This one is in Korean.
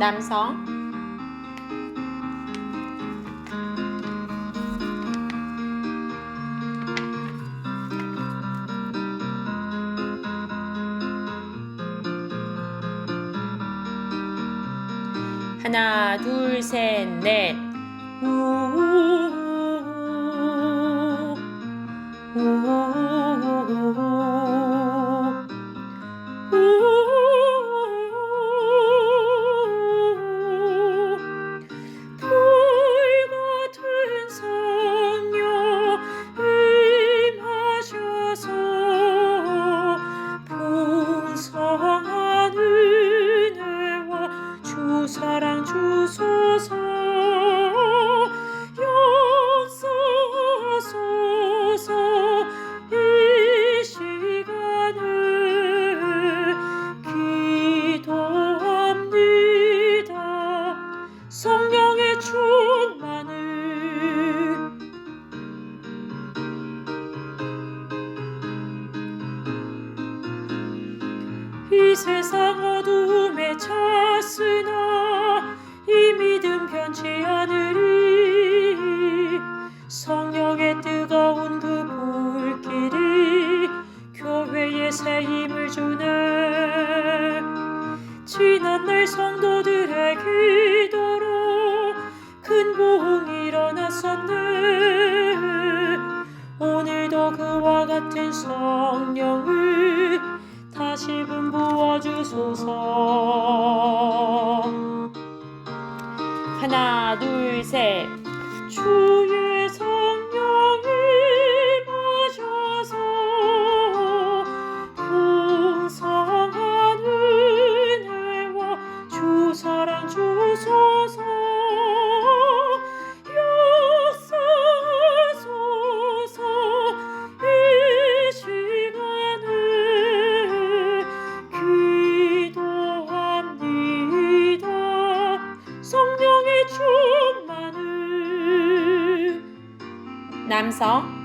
남성 하나 둘 셋 넷. 우우우우 우우우우 이 세상 어두움에 찼으나 이 믿음 변치 않으리. 성령의 뜨거운 그 불길이 교회에 새 힘을 주네. 지난 날 성도들의 기도로 큰 부흥이 일어났었네. 오늘도 그와 같은 성령을 다시금 부어주소서. 하나 둘셋. 주 Nam gió